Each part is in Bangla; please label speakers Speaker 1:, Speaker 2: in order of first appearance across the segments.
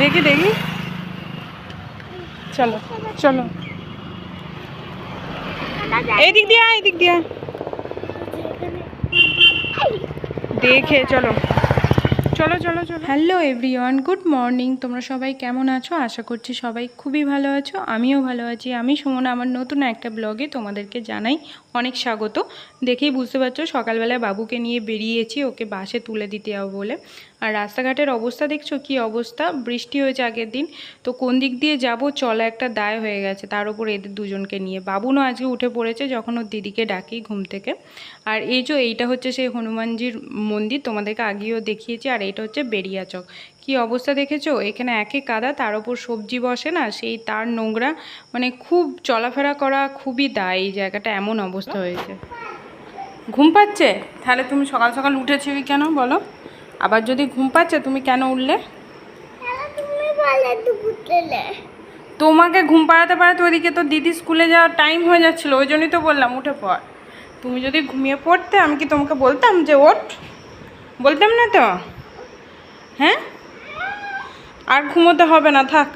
Speaker 1: দেখি দেখি। চলো চলো। এদিক দিয়ে এদিক দিয়ে। দেখে, চলো। চলো চলো চলো। Hello everyone, good morning. তোমরা সবাই কেমন আছো? আশা করছি সবাই খুবই ভালো আছো, আমিও ভালো আছি। আমি সুমনা, আমার নতুন একটা ব্লগে তোমাদেরকে জানাই অনেক স্বাগত। দেখেই বুঝতে পারছ, সকালবেলায় বাবুকে নিয়ে বেরিয়েছি, ওকে বাসে তুলে দিতে যাব বলে। আর রাস্তাঘাটের অবস্থা দেখছ? কি অবস্থা? বৃষ্টি হয়েছে আগের দিন। তো কোন দিক দিয়ে যাব? চলা একটা দায় হয়ে গেছে। তার উপর এদের দুজনকে নিয়ে। বাবুনও আজকে উঠে পড়েছে, যখন ওর দিদিকে ডাকি ঘুম থেকে। আর এই যে এইটা হচ্ছে সেই হনুমানজির মন্দির, তোমাদেরকে আগেও দেখিয়েছি। আর এইটা হচ্ছে বেরিয়া চক। কি অবস্থা দেখেছ? এখানে একে কাদা, তার ওপর সবজি বসে না? সেই তার নোংরা মানে খুব চলাফেরা করা খুবই দায় এই জায়গাটা। এমন অবস্থা হয়েছে। ঘুম পাচ্ছে? তাহলে তুমি সকাল সকাল উঠেছিলে কেন? বলো। আবার যদি ঘুম পাচ্ছে তুমি কেন উঠলে? তোমাকে ঘুম পাড়াতে পাড়াতে ওইদিকে তো দিদি স্কুলে যাওয়ার টাইম হয়ে যাচ্ছিল ওই জন্যই তো বললাম উঠে পড়। তুমি যদি ঘুমিয়ে পড়তে আমি কি তোমাকে বলতাম যে ওঠ? বলতাম না তো? হ্যাঁ? আর ঘুমোতে হবে না থাক।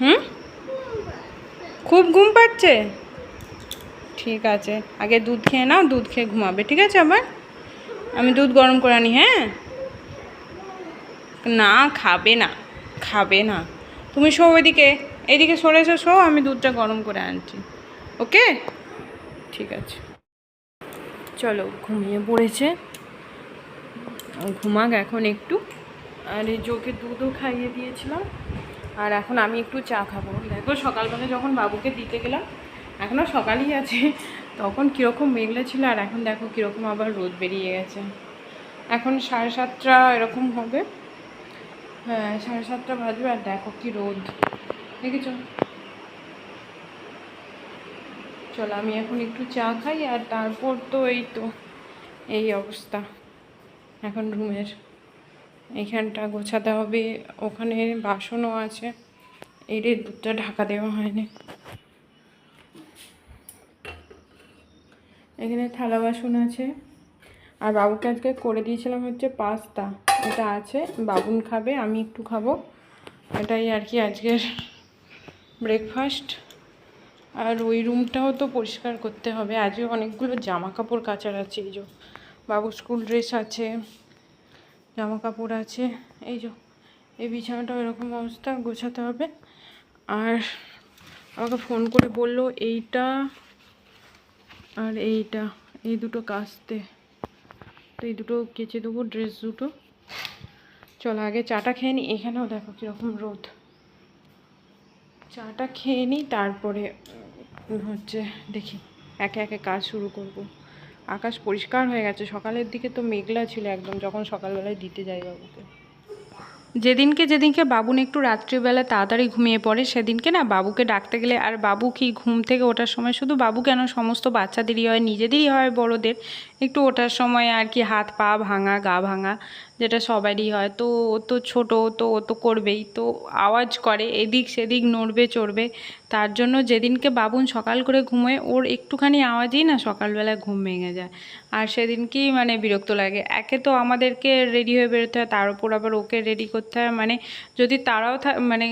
Speaker 1: হুম? খুব ঘুম পাচ্ছে? ঠিক আছে আগে দুধ খেয়ে নাও দুধ খেয়ে ঘুমাবে ঠিক আছে আবার? আমি দুধ গরম করে আনি হ্যাঁ? না, খাবে না খাবে না। তুমি শো ওইদিকে এদিকে সরে এসো, শো, আমি দুধটা গরম করে আনছি। ওকে? ঠিক আছে। চলো, ঘুমিয়ে পড়েছে। ঘুমাক এখন একটু। আর এই জোকে দুধও খাইয়ে দিয়েছিলাম। আর এখন আমি একটু চা খাব। দেখো, সকালবেলা যখন বাবুকে দিতে গেলাম এখনও সকালই আছে। তখন কীরকম মেঘলা ছিল আর এখন দেখো কীরকম আবার রোদ বেরিয়ে গেছে। এখন সাড়ে সাতটা এরকম হবে। হ্যাঁ সাড়ে সাতটা বাজবে আর দেখো কি রোদ। দেখেছ? চলো, আমি এখন একটু চা খাই আর তারপর তো এই তো, এই অবস্থা। এখন রুমের এইখানটা গোছাতে হবে। ওখানে বাসনও আছে। এই রে দুধটা ঢাকা দেওয়া হয়নি। এখানে থালা বাসন আছে। আর বাবুকে আজকে করে দিয়েছিলাম হচ্ছে পাস্তা। এটা আছে, বাবুন খাবে, আমি একটু খাব। এটাই আর কি আজকের ব্রেকফাস্ট আর ওই রুমটাও তো পরিষ্কার করতে হবে। আজকে অনেকগুলো জামা কাপড় কাচার আছে, এই যে বাবুর স্কুল ড্রেস আছে জামা কাপড় আছে, এই যে এই বিছানাটাও এরকম অবস্থা, গোছাতে হবে। আর আমাকে ফোন করে বলল, এইটা আর এইটা, এই দুটো কাচতে তো এই দুটো কেচে দেবো, ড্রেস দুটো। চলো আগে চাটা খেয়ে নিই এখানেও দেখো কীরকম রোদ। চাটা খেয়ে নিই তারপরে হচ্ছে দেখি, একে একে কাজ শুরু করব। আকাশ পরিষ্কার হয়ে গেছে, সকালের দিকে তো মেঘলা ছিল একদম, যখন সকালবেলায় দিতে যাই বাবুকে। যেদিনকে যেদিনকে বাবুন একটু রাত্রিবেলা তাড়াতাড়ি ঘুমিয়ে পড়ে, সেদিনকে না বাবুকে ডাকতে গেলে আর বাবু কি ঘুম থেকে ওঠার সময়, শুধু বাবু কেন সমস্ত বাচ্চাদেরই হয়, নিজেদেরই হয় বড়দের, একটু ওঠার সময় আর কি হাত পা ভাঙা, গা ভাঙা। যেটা সবারই হয়। তো ও তো ছোটো, তো ও তো করবেই। তো আওয়াজ করে, এদিক সেদিক নড়বে, চড়বে। তার জন্য যেদিনকে বাবুন সকাল করে ঘুমোয়, ওর একটুখানি আওয়াজেই না সকালবেলায় ঘুম ভেঙে যায়। আর সেদিনকেই মানে বিরক্ত লাগে। একে তো আমাদেরকে রেডি হয়ে বেরোতে হয়, তার উপর আবার ওকে রেডি করতে হয়। মানে যদি তারাও মানে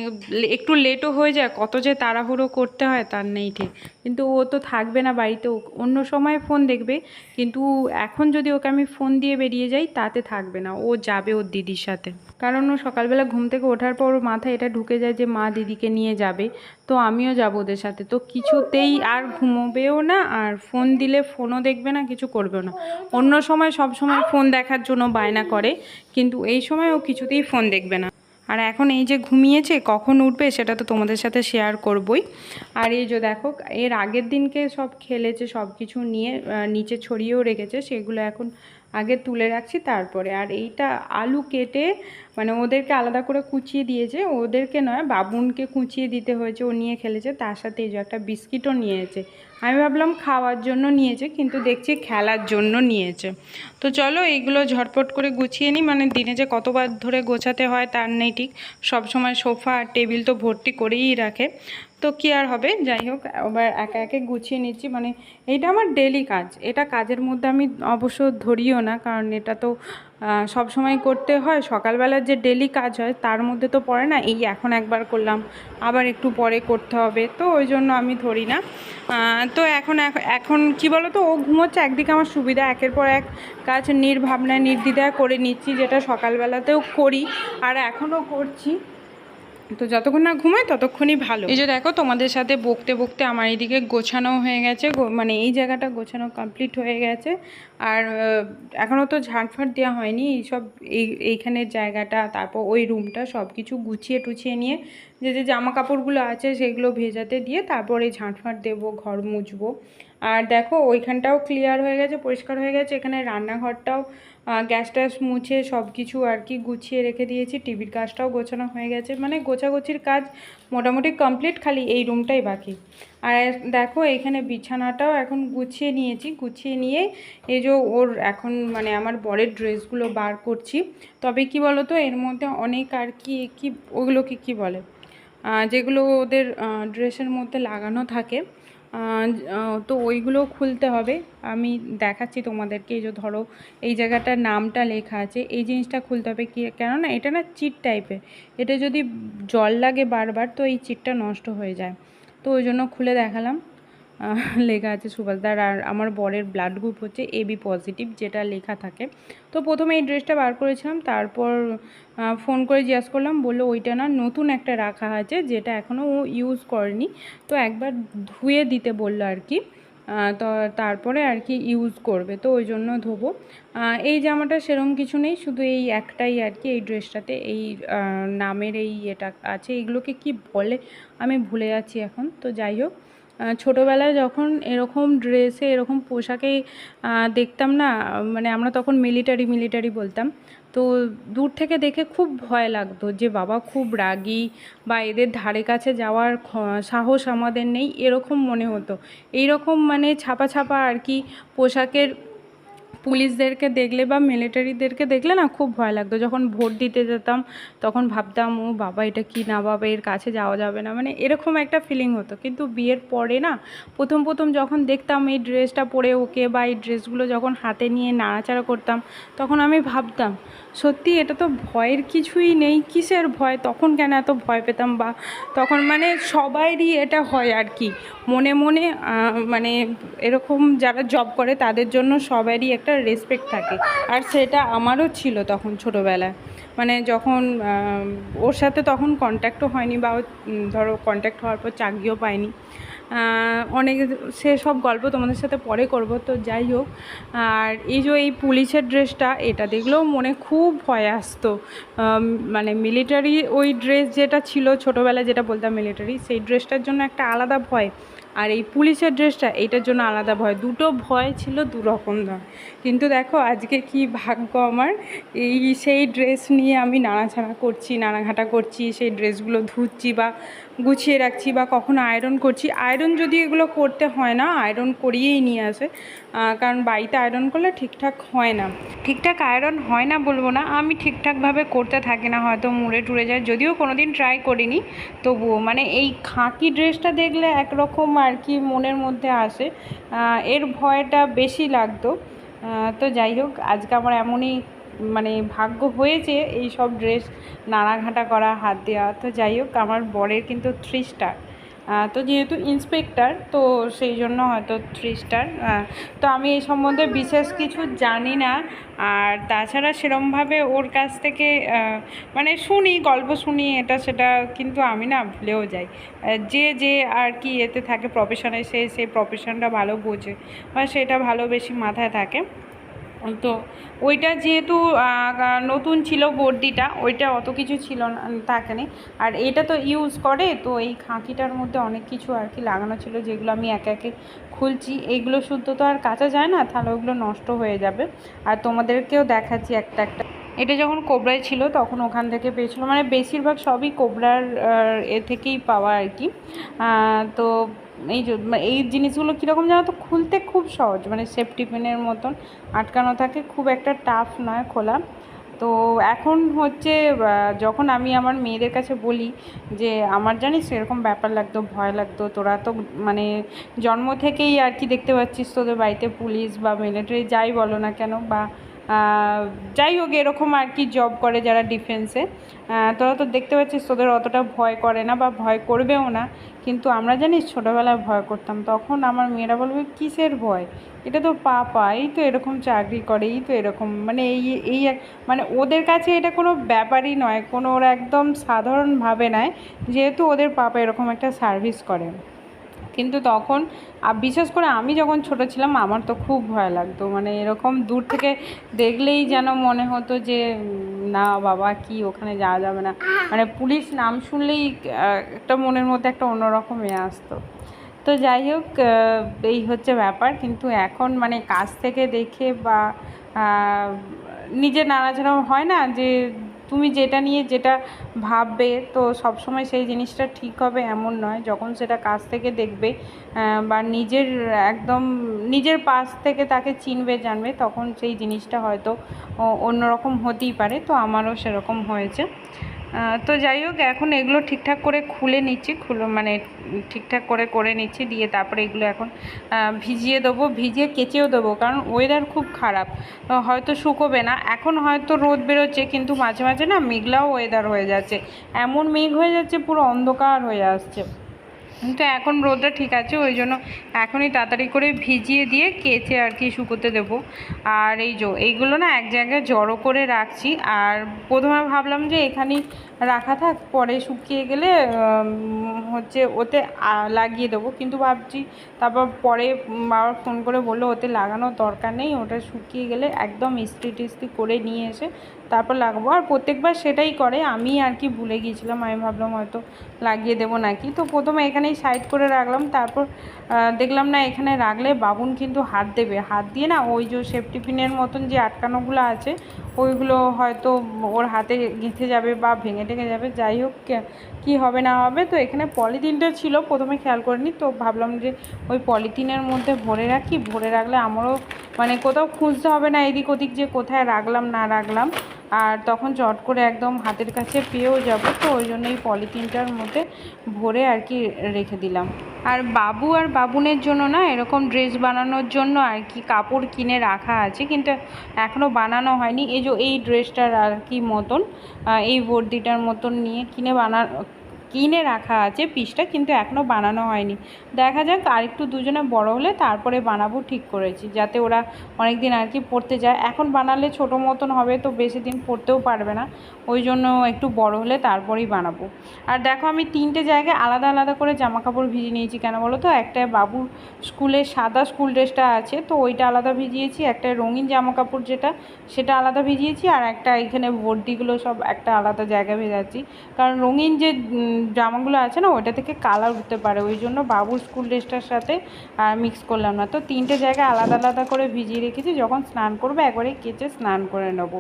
Speaker 1: একটু লেটও হয়ে যায়, কত যে তাড়াহুড়ো করতে হয় তার নেই ঠিক। কিন্তু ও তো থাকবে না বাড়িতে অন্য সময় ফোন দেখবে। কিন্তু এখন যদি ওকে আমি ফোন দিয়ে বেরিয়ে যাই, তাতে থাকবে না। ও যাবে ওর দিদির সাথে। কারণ ও সকালবেলা ঘুম থেকে ওঠার পর ওর মাথায় এটা ঢুকে যায় যে মা দিদিকে নিয়ে যাবে, তো আমিও যাব ওদের সাথে। তো কিছুতেই আর ঘুমোবেও না, আর ফোন দিলে ফোনও দেখবে না, কিছু করবেও না। অন্য সময় সব সময় ফোন দেখার জন্য বায়না করে, কিন্তু এই সময় ও কিছুতেই ফোন দেখবে না। আর এখন এই যে ঘুমিয়েছে, কখন উঠবে সেটা তো তোমাদের সাথে শেয়ার করবই। আর এই যে দেখো, এর আগের দিনকে সব খেলেছে সব কিছু নিয়ে নিচে ছড়িয়েও রেখেছে, সেগুলো এখন আগে তুলে রাখছি তারপরে। আর এইটা আলু কেটে মানে ওদেরকে আলাদা করে কুচিয়ে দিয়েছে। ওদেরকে নয়, বাবুনকে কুচিয়ে দিতে হয়েছে, ও নিয়ে খেলেছে। তার সাথে এই যে একটা বিস্কিটও নিয়েছে। আমি ভাবলাম খাওয়ার জন্য নিয়েছে, কিন্তু দেখছি খেলার জন্য নিয়েছে। তো চলো এইগুলো ঝটপট করে গুছিয়ে নিই। মানে দিনে যে কতবার ধরে গোছাতে হয় তার নেই ঠিক। সব সময় সোফা আর টেবিল তো ভর্তি করেই রাখে। তো কি আর হবে? যাই হোক এবার একে একে গুছিয়ে নিচ্ছি। মানে এইটা আমার ডেলি কাজ। এটা কাজের মধ্যে আমি অবশ্য ধরিও না, কারণ এটা তো সব সময় করতে হয়। সকালবেলার যে ডেলি কাজ হয়, তার মধ্যে তো পড়ে না। এই এখন একবার করলাম, আবার একটু পরে করতে হবে। তো ওই জন্য আমি ধরি না। তো এখন এখ- এখন কি বলো তো ও ঘুমোচ্ছে, একদিকে আমার সুবিধা, একের পর এক কাজ নির্ভাবনায় নির্দ্বিধায় করে নিচ্ছি, যেটা সকালবেলাতেও করি আর এখনও করছি। তো যতক্ষণ না ঘুমায় ততক্ষণই ভালো। এই যে দেখো তোমাদের সাথে বকতে বকতে আমার এইদিকে গোছানো হয়ে গেছে মানে এই জায়গাটা গোছানো কমপ্লিট হয়ে গেছে। আর এখনও তো ঝাঁটফাট দেওয়া হয়নি এইসব এই এইখানের জায়গাটা, তারপর ওই রুমটা সব কিছু গুছিয়ে টুছিয়ে নিয়ে যে যে জামা কাপড়গুলো আছে সেগুলো ভেজাতে দিয়ে তারপরে ঝাঁটফাট দেবো, ঘর মুছবো। আর দেখো, ওইখানটাও ক্লিয়ার হয়ে গেছে, পরিষ্কার হয়ে গেছে। এখানে রান্নাঘরটাও গ্যাস ট্যাস মুছে সব কিছু আর কি গুছিয়ে রেখে দিয়েছি। টিভির কাজটাও গোছানো হয়ে গেছে। মানে গোছাগুছির কাজ মোটামুটি কমপ্লিট খালি এই রুমটাই বাকি। আর দেখো, এখানে বিছানাটাও এখন গুছিয়ে নিয়েছি। গুছিয়ে নিয়ে এই যে ওর এখন মানে আমার বরের ড্রেসগুলো বার করছি। তবে কি বলো তো এর মধ্যে অনেক আর কি কি ওগুলোকে কি বলে? যেগুলো ওদের ড্রেসের মধ্যে লাগানো থাকে। তো ওইগুলো খুলতে হবে। আমি দেখাচ্ছি তোমাদেরকে, এই যে ধরো, এই জায়গাটার নামটা লেখা আছে, এই জিনিসটা খুলতে হবে। কি, কেননা এটা না চিট টাইপের এটা যদি জল লাগে বারবার, তো এই চিটটা নষ্ট হয়ে যায়। তো ওই জন্য খুলে দেখালাম। লেখা আছে সুভাষদার। আর আমার বরের ব্লাড গ্রুপ হচ্ছে এবি পজিটিভ যেটা লেখা থাকে। তো প্রথমে এই ড্রেসটা বার করেছিলাম, তারপর ফোন করে জিজ্ঞাসা করলাম, বলল ওইটা না নতুন একটা রাখা আছে, যেটা এখনও ও ইউজ করেনি। তো একবার ধুয়ে দিতে বলল আর কি তো তারপরে আর কি ইউজ করবে, তো ওই জন্য ধোবো। এই জামাটা সেরকম কিছু নেই, শুধু এই একটাই আর কি এই ড্রেসটাতে এই নামের এই এটা আছে। এগুলোকে কি বলে আমি ভুলে যাচ্ছি এখন, তো যাই হোক। ছোটোবেলায় যখন এরকম ড্রেসে এরকম পোশাকে দেখতাম না মানে আমরা তখন মিলিটারি মিলিটারি বলতাম, তো দূর থেকে দেখে খুব ভয় লাগতো যে বাবা খুব রাগি বা এদের ধারে কাছে যাওয়ার সাহস আমাদের নেই, এরকম মনে হতো। এইরকম মানে ছাপা ছাপা আর কি পোশাকের পুলিশদেরকে দেখলে বা মিলিটারিদেরকে দেখলে না খুব ভয় লাগতো। যখন ভোট দিতে যেতাম, তখন ভাবতাম, ও বাবা, এটা কি না বাবা, এর কাছে যাওয়া যাবে না। মানে এরকম একটা ফিলিং হতো। কিন্তু বিয়ের পরে না, প্রথম প্রথম যখন দেখতাম এই ড্রেসটা পরে ওকে বা এই ড্রেসগুলো যখন হাতে নিয়ে নাড়াচাড়া করতাম, তখন আমি ভাবতাম সত্যি এটা তো ভয়ের কিছুই নেই। কিসের ভয়? তখন কেন এত ভয় পেতাম বা তখন মানে সবাইরই এটা হয় আর কি। মনে মনে মানে এরকম যারা জব করে তাদের জন্য সবারই একটা রেসপেক্ট থাকে। আর সেটা আমারও ছিল তখন ছোটোবেলায়। মানে যখন ওর সাথে তখন কন্ট্যাক্টও হয়নি বা ধরো কন্ট্যাক্ট হওয়ার পর চাকরিও পায়নি। অনেক সেসব গল্প তোমাদের সাথে পরে করব, তো যাই হোক। আর এই যে এই পুলিশের ড্রেসটা, এটা দেখলেও মনে খুব ভয় আসতো। মানে মিলিটারি ওই ড্রেস যেটা ছিল ছোটোবেলায়, যেটা বলতাম মিলিটারি সেই ড্রেসটার জন্য একটা আলাদা ভয়। আর এই পুলিশের ড্রেসটা, এইটার জন্য আলাদা ভয়। দুটো ভয় ছিল দু রকম ধর। কিন্তু দেখো, আজকে কি ভাগ্য আমার, এই সেই ড্রেস নিয়ে আমি নাড়াছাড়া করছি, নাড়াঘাটা করছি, সেই ড্রেসগুলো ধুচ্ছি বা গুছিয়ে রাখছি বা কখনো আয়রন করছি। আয়রন যদি এগুলো করতে হয় না আয়রন করিয়েই নিয়ে আসে। কারণ বাড়িতে আয়রন করলে ঠিকঠাক হয় না। ঠিকঠাক আয়রন হয় না বলব না, আমি ঠিকঠাকভাবে করতে থাকি না, হয়তো মুড়ে টুড়ে যায়। যদিও কোনো দিন ট্রাই করিনি, তবুও। মানে এই খাঁকি ড্রেসটা দেখলে একরকম আর কি মনের মধ্যে আসে। এর ভয়টা বেশি লাগতো। তো যাই হোক, আজকে আমার এমনই মানে ভাগ্য হয়েছে এই সব ড্রেস নাড়াঘাটা করা, হাত দেওয়া। তো যাই হোক, আমার বরের কিন্তু থ্রি স্টার তো যেহেতু ইন্সপেক্টর তো সেই জন্য হয়তো থ্রি স্টার তো আমি এই সম্বন্ধে বিশেষ কিছু জানি না। আর তাছাড়া সেরমভাবে ওর কাছ থেকে মানে শুনি, গল্প শুনি, এটা সেটা কিন্তু আমি না ভুলেও যাই। যে যে আর কি এতে থাকে প্রফেশনে সে সেই প্রফেশনটা ভালো বোঝে বা সেটা ভালো বেশি মাথায় থাকে। তো ওইটা যেহেতু নতুন ছিল বর্দিটা, ওইটা অত কিছু ছিল না থাকেনি আর এটা তো ইউজ করে, তো এই খাঁকিটার মধ্যে অনেক কিছু আর কি লাগানো ছিল যেগুলো আমি একে একে খুলছি। এইগুলো শুদ্ধ তো আর কাঁচা যায় না, তাহলে ওগুলো নষ্ট হয়ে যাবে। আর তোমাদেরকেও দেখাচ্ছি একটা একটা। এটা যখন কোবরায় ছিল, তখন ওখান থেকে পেয়েছিলো মানে বেশিরভাগ সবই কোবরার এ থেকেই পাওয়া আর কি। তো এই যে এই জিনিসগুলো কীরকম জানো তো, খুলতে খুব সহজ মানে সেফটি পিনের মতন। আটকানো থাকে, খুব একটা টাফ নয় খোলা। তো এখন হচ্ছে যখন আমি আমার মেয়েদের কাছে বলি যে, আমার জানিস এরকম ব্যাপার লাগতো, ভয় লাগতো, তোরা তো মানে জন্ম থেকেই আর কি দেখতে পাচ্ছিস, তোদের বাড়িতে পুলিশ বা মিলিটারি যাই বলো না কেন বা যাই হোক, এরকম আর কি জব করে যারা ডিফেন্সে তোরা তো দেখতে পাচ্ছিস, তোদের অতটা ভয় করে না বা ভয় করবেও না। কিন্তু আমরা জানিস, ছোটোবেলায় ভয় করতাম। তখন আমার মেয়েরা বলবে, কিসের ভয়? এটা তো পাপা, এই তো এরকম চাকরি করে, এই তো এরকম। মানে এই এই মানে ওদের কাছে এটা কোনো ব্যাপারই নয়। কোনো ওরা একদম সাধারণভাবে নেয়, যেহেতু ওদের পাপা এরকম একটা সার্ভিস করে। কিন্তু তখন, আর বিশেষ করে আমি যখন ছোট ছিলাম, আমার তো খুব ভয় লাগতো। মানে এরকম দূর থেকে দেখলেই যেন মনে হতো যে, না বাবা, কি ওখানে যাওয়া যাবে না? মানে পুলিশ নাম শুনলেই একটা মনের মধ্যে একটা অন্যরকম এ আসতো। তো যাই হোক এই হচ্ছে ব্যাপার। কিন্তু এখন মানে কাছ থেকে দেখে বা নিজে নাড়াচাড়া হয় না যে তুমি যেটা নিয়ে যেটা ভাববে, তো সবসময় সেই জিনিসটা ঠিক হবে এমন নয়। যখন সেটা কাছ থেকে দেখবে বা নিজের একদম নিজের পাশ থেকে তাকে চিনবে, জানবে, তখন সেই জিনিসটা হয়তো অন্যরকম হতেই পারে। তো আমারও সেরকম হয়েছে। তো যাই হোক, এখন এগুলো ঠিকঠাক করে খুলে নিচ্ছি, খুলে মানে ঠিকঠাক করে করে নিচ্ছি, দিয়ে তারপরে এগুলো এখন ভিজিয়ে দেবো, ভিজিয়ে কেচেও দেবো, কারণ ওয়েদার খুব খারাপ। হয়তো শুকোবে না, এখন হয়তো রোদ বেরোচ্ছে, কিন্তু মাঝে মাঝে না মেঘলাও ওয়েদার হয়ে যাচ্ছে। এমন মেঘ হয়ে যাচ্ছে, পুরো অন্ধকার হয়ে আসছে। কিন্তু এখন রোদটা ঠিক আছে, ওই জন্য এখনই তাড়াতাড়ি করে ভিজিয়ে দিয়ে কেচে আর কি শুকোতে দেবো। আর এই যো, এইগুলো না এক জায়গায় জড়ো করে রাখছি। আর প্রথমে ভাবলাম যে এখানেই রাখা থাক, পরে শুকিয়ে গেলে হচ্ছে ওতে লাগিয়ে দেবো। কিন্তু ভাবছি তারপর পরে আবার ফোন করে বলল, ওতে লাগানোর দরকার নেই, ওটা শুকিয়ে গেলে একদম ইস্ত্রি টিস্ত্রি করে নিয়ে এসে তারপর লাগাবো। আর প্রত্যেকবার সেটাই করে। আমি আর কি ভুলে গিয়েছিলাম, আমি ভাবলাম হয়তো লাগিয়ে দেবো নাকি। তো প্রথমে এখানেই সাইড করে রাখলাম। তারপর দেখলাম না, এখানে রাখলে বাবুন কিন্তু হাত দেবে। হাত দিয়ে না, ওই যে সেফটি পিনের মতন যে আটকানোগুলো আছে, ওইগুলো হয়তো ওর হাতে গেঁথে যাবে বা ভেঙে টেঙে যাবে। যাই হোক, কে- হবে না হবে, তো এখানে পলিথিনটা ছিল, প্রথমে খেয়াল করিনি। তো ভাবলাম যে ওই পলিথিনের মধ্যে ভরে রাখি। ভরে রাখলে আমারও মানে কোথাও খুঁজতে হবে না, এদিক ওদিক যে কোথায় রাখলাম, না রাখলাম। আর তখন চট করে একদম হাতের কাছে পেয়েও যাব, তো ওই জন্য এই পলিথিনটার মধ্যে ভরে আর কি রেখে দিলাম। আর বাবু আর বাবুনের জন্য না, এরকম ড্রেস বানানোর জন্য আর কি কাপড় কিনে রাখা আছে, কিন্তু এখনও বানানো হয়নি। এই যে এই ড্রেসটার আর কি মতন এই বর্দিটার মতন নিয়ে কিনে বানা কিনে রাখা আছে, পিসটা কিন্তু এখনও বানানো হয়নি। দেখা যাক আর একটু দুজনে বড় হলে তারপরে বানাবো ঠিক করেছি, যাতে ওরা অনেক দিন আর কি পড়তে যায়। এখন বানালে ছোটো মতন হবে তো বেশি দিন পড়তেও পারবে না, ওই জন্য একটু বড় হলে তারপরেই বানাবো। আর দেখো আমি তিনটে জায়গায় আলাদা আলাদা করে জামা কাপড় ভিজিয়ে নিয়েছি কেন বলো তো? একটা বাবুর স্কুলে সাদা স্কুল ড্রেসটা আছে, তো ওইটা আলাদা ভিজিয়েছি, একটা রঙিন জামা কাপড় যেটা, সেটা আলাদা ভিজিয়েছি, আর একটা এখানে বর্দিগুলো সব একটা আলাদা জায়গায় ভেজাচ্ছি। কারণ রঙিন যে জামাগুলো আছে না, ওইটা থেকে কালার উঠতে পারে। ওই জন্য বাবুর স্কুল ড্রেসটার সাথে মিক্স করলাম না। তো তিনটে জায়গায় আলাদা আলাদা করে ভিজিয়ে রেখেছি। যখন স্নান করব, একবারে কেচে স্নান করে নেব।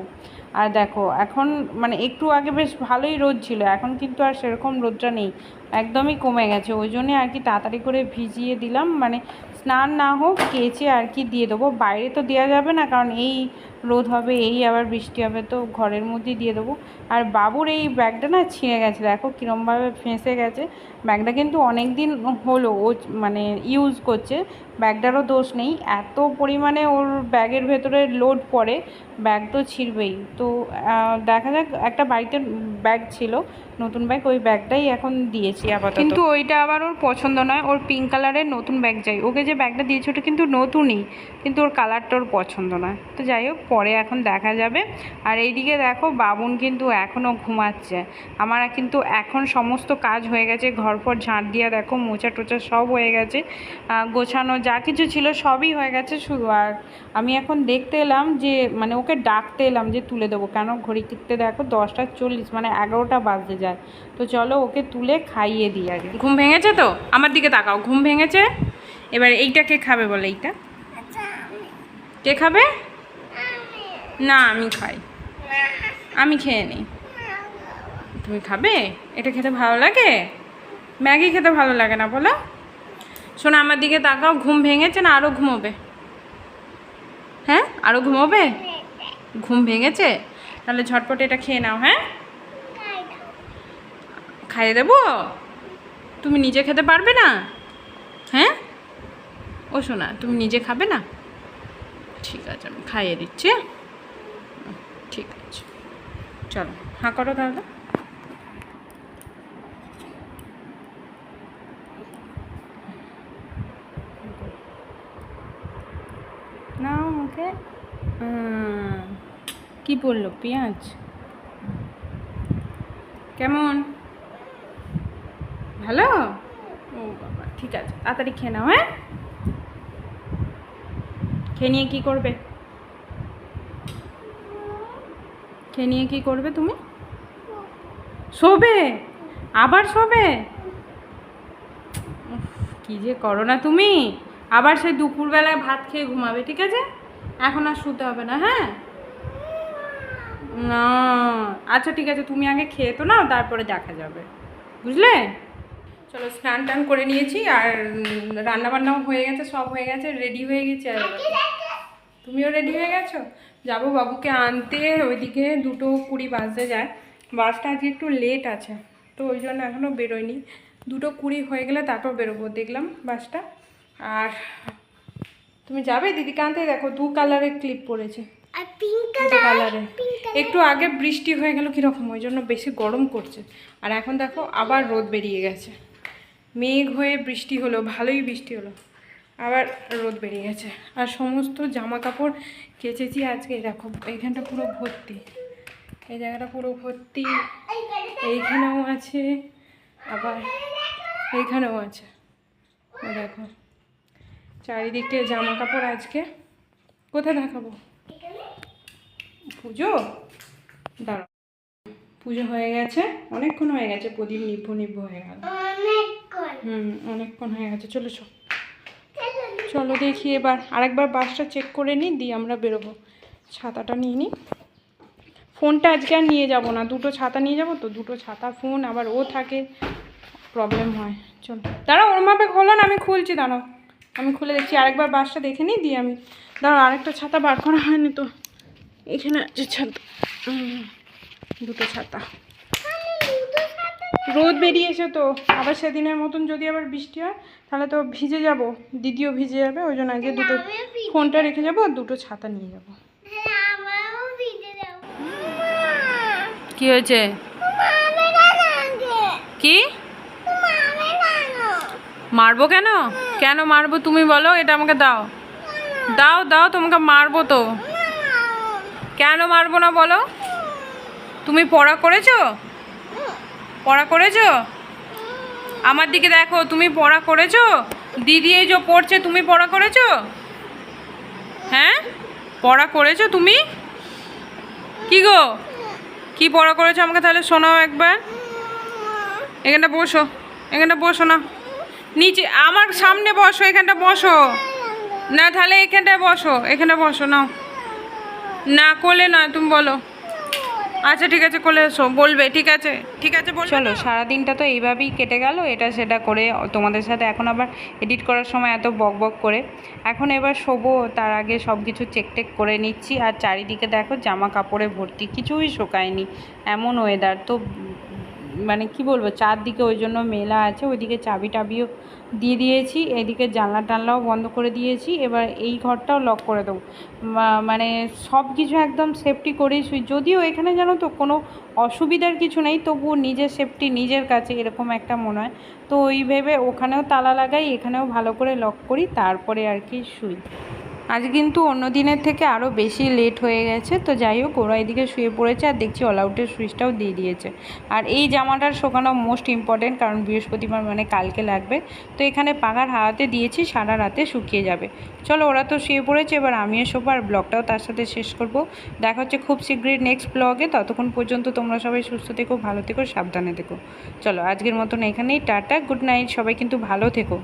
Speaker 1: আর দেখো, এখন মানে একটু আগে বেশ ভালোই রোদ ছিল। এখন কিন্তু আর সেরকম রোদটা নেই। একদমই কমে গেছে। ওই জন্যে আর কি তাড়াতাড়ি করে ভিজিয়ে দিলাম। মানে স্নান না হোক, কেচে আর কি দিয়ে দেবো। বাইরে তো দেওয়া যাবে না, কারণ এই রোদ হবে, এই আবার বৃষ্টি হবে, তো ঘরের মধ্যেই দিয়ে দেবো। আর বাবুর এই ব্যাগটা না ছিঁড়ে গেছে, দেখো কীরমভাবে ফেঁসে গেছে। ব্যাগটা কিন্তু অনেক দিন হলো, ও মানে ইউজ করছে, ব্যাগটারও দোষ নেই। এত পরিমাণে ওর ব্যাগের ভেতরে লোড পড়ে, ব্যাগ তো ছিঁড়বেই। তো দেখা যাক, একটা বাড়িতে ব্যাগ ছিল নতুন ব্যাগ ওই ব্যাগটাই এখন দিয়েছি আপাতত। কিন্তু ওইটা আবার ওর পছন্দ নয়, ওর পিঙ্ক কালারের নতুন ব্যাগ চাই। ওকে যে ব্যাগটা দিয়েছে ওটা কিন্তু নতুনই, কিন্তু ওর কালারটা ওর পছন্দ নয়। তো যাই হোক, পরে এখন দেখা যাবে। আর এইদিকে দেখো, বাবুন কিন্তু এখনও ঘুমাচ্ছে। আমার কিন্তু এখন সমস্ত কাজ হয়ে গেছে ঘর ফর ঝাঁট দিয়া দেখো, মোচা টোচা সব হয়ে গেছে। গোছানো যা কিছু ছিল সবই হয়ে গেছে শুধু। আর আমি এখন দেখতে এলাম যে মানে ওকে ডাকতে এলাম যে, তুলে দেবো। কেন? ঘড়িতে দেখো, দশটা চল্লিশ মানে এগারোটা বাজতে যায় তো চলো ওকে তুলে খাইয়ে দিই আগে ঘুম ভেঙেছে তো? আমার দিকে তাকাও। ঘুম ভেঙেছে? এবার এইটা কে খাবে বলে এইটা?
Speaker 2: আচ্ছা
Speaker 1: কে খাবে? না আমি খাই। আমি খেয়ে নিই। তুমি খাবে? এটা খেতে ভালো লাগে? ম্যাগি খেতে ভালো লাগে না বলো? শোনো আমার দিকে তাকাও। ঘুম ভেঙেছে না আরও ঘুমোবে? হ্যাঁ? আরও ঘুমোবে। ঘুম ভেঙেছে? তাহলে ঝটপট এটা খেয়ে নাও হ্যাঁ? খাইয়ে দেবো? তুমি নিজে খেতে পারবে না? হ্যাঁ? ও শোনা তুমি নিজে খাবে না? ঠিক আছে আমি খাইয়ে দিচ্ছি। ঠিক আছে। চলো হাঁ করো তাহলে। না উম, কি বলল পেঁয়াজ? কেমন? ভালো ও বাবা, ঠিক আছে, তাড়াতাড়ি খেয়ে নাও হ্যাঁ? খেয়ে নিয়ে কী করবে? খেয়ে নিয়ে কী করবে তুমি? শোবে? আবার শোবে? কি যে করো না তুমি। আবার সেই দুপুরবেলায় ভাত খেয়ে ঘুমাবে, ঠিক আছে? এখন আর শুতে হবে না হ্যাঁ? না আচ্ছা ঠিক আছে, তুমি আগে খেয়ে তো নাও, তারপরে দেখা যাবে। বুঝলে? চলো স্নান টান করে নিয়েছি আর রান্না বান্নাও হয়ে গেছে সব হয়ে গেছে রেডি হয়ে গেছে আর তুমিও রেডি হয়ে গেছো? যাব বাবুকে আনতে ওইদিকে দুটো কুড়ি বাজতে যায়। বাসটা আজকে একটু লেট আছে তো ওই জন্য এখনও বেরোয়নি। দুটো কুড়ি হয়ে গেলে তারপর বেরোবো দেখলাম বাসটা। আর তুমি যাবে? দিদিকে আনতে দেখো দু কালারের ক্লিপ পড়েছে।
Speaker 2: কালারে
Speaker 1: একটু আগে বৃষ্টি হয়ে গেল কীরকম? ওই জন্য বেশি গরম করছে। আর এখন দেখো আবার রোদ বেরিয়ে গেছে। মেঘ হয়ে বৃষ্টি হলো, ভালোই বৃষ্টি হলো। আবার রোদ বেরিয়ে গেছে। আর সমস্ত জামা কাপড় কেচেছি আজকে। দেখো, এইখানটা পুরো ভর্তি। এই জায়গাটা পুরো ভর্তি। এইখানেও আছে, আবার এইখানেও আছে। দেখো, চারিদিকে জামা কাপড় আজকে। কোথায় দেখাবো? পুজো? দাঁড়াও। পুজো হয়ে গেছে, অনেকক্ষণ হয়ে গেছে, প্রদীপ নিভ্য নিভ্য হয়ে গেল। হুম অনেকক্ষণ হয়ে গেছে। চলো চলো। দেখি এবার। আরেকবার বাসটা চেক করে নিই দিয়ে আমরা বেরোবো। ছাতাটা নিয়ে নিই ফোনটা আজকে আর নিয়ে যাব না। দুটো ছাতা নিয়ে যাব তো দুটো ছাতা ফোন আবার ও থাকে। প্রবলেম হয়। চলো। দাঁড়াও ওর মাপে খোলো না আমি খুলছি দাঁড়াও। আমি খুলে দেখছি। আরেকবার বাসটা দেখে নিই দিয়ে আমি দাঁড়াও আরেকটা ছাতা বার করা হয়নি তো। এখানে আছে ছাতা। দুটো ছাতা। রোদ বেরিয়েছে তো আবার সেদিনের মতন যদি আবার বৃষ্টি হয় তাহলে তো ভিজে যাব দিদিও ভিজে যাবে ওই জন্য আগে দুটো ফোনটা রেখে যাব আর দুটো ছাতা নিয়ে যাব।
Speaker 2: হ্যাঁ আমারও ভিজে যাও
Speaker 1: কি হয়েছে? কি? মারবো কেন? কেন মারবো তুমি বলো এটা আমাকে দাও। দাও দাও তোমাকে মারবো তো। কেন মারবো না বলো? তুমি পড়া করেছ? পড়া করেছ? আমার দিকে দেখো, তুমি পড়া করেছ? দিদি এই যে পড়ছে, তুমি পড়া করেছ? হ্যাঁ? পড়া করেছ তুমি? কি গো? কি পড়া করেছ আমাকে তাহলে শোনাও একবার। এখানটা বসো এখানটা বসো না। নিচে, আমার সামনে বসো, এখানটা বসো। না, তাহলে এখানটায় বসো এখানে বসো, নাও। না, কোলে নয়, তুমি বলো। আচ্ছা ঠিক আছে কোলে এসো বলবে ঠিক আছে ঠিক আছে বলবে চলো সারাদিনটা তো এইভাবেই কেটে গেল এটা সেটা করে তোমাদের সাথে। এখন আবার এডিট করার সময় এত বক বক করে। এখন এবার শোবো তার আগে সব কিছু চেক টেক করে নিচ্ছি। আর চারিদিকে দেখো জামা কাপড়ে ভর্তি কিছুই শোকায়নি। এমন ওয়েদার তো মানে কি বলব, চারদিকে ওই জন্য মেলা আছে, ওইদিকে চাবি টাবিও দিয়ে দিয়েছি, এদিকে জানলা টানলাও বন্ধ করে দিয়েছি, এবার এই ঘরটাও লক করে দেবো। মানে সব কিছু একদম সেফটি করেই শুই, যদিও এখানে জানো তো কোনো অসুবিধার কিছু নেই, তবুও নিজের সেফটি নিজের কাছে এরকম একটা মনে হয়। তো ওই ভেবে ওখানেও তালা লাগাই, এখানেও ভালো করে লক করি, তারপরে আর কি শুই। আজ কিন্তু অন্য দিনের থেকে আরও বেশি লেট হয়ে গেছে। তো যাই হোক, ওরা এদিকে শুয়ে পড়েছে আর দেখছি অল আউটের সুইচটাও দিয়ে দিয়েছে। আর এই জামাটার শোকানো মোস্ট ইম্পর্টেন্ট কারণ বৃহস্পতিবার মানে কালকে লাগবে। তো এখানে পাখার হাওয়াতে দিয়েছি, সারা রাতে শুকিয়ে যাবে। চলো, ওরা তো শুয়ে পড়েছে, এবার আমিও শোবো আর ব্লগটাও তার সাথে শেষ করব। দেখা হচ্ছে খুব শীঘ্রই নেক্সট ব্লগে ততক্ষণ পর্যন্ত তোমরা সবাই সুস্থ থেকো, ভালো থেকো, সাবধানে থেকো। চলো, আজকের মতন এখানেই, টাটা গুড নাইট সবাই কিন্তু ভালো থেকো।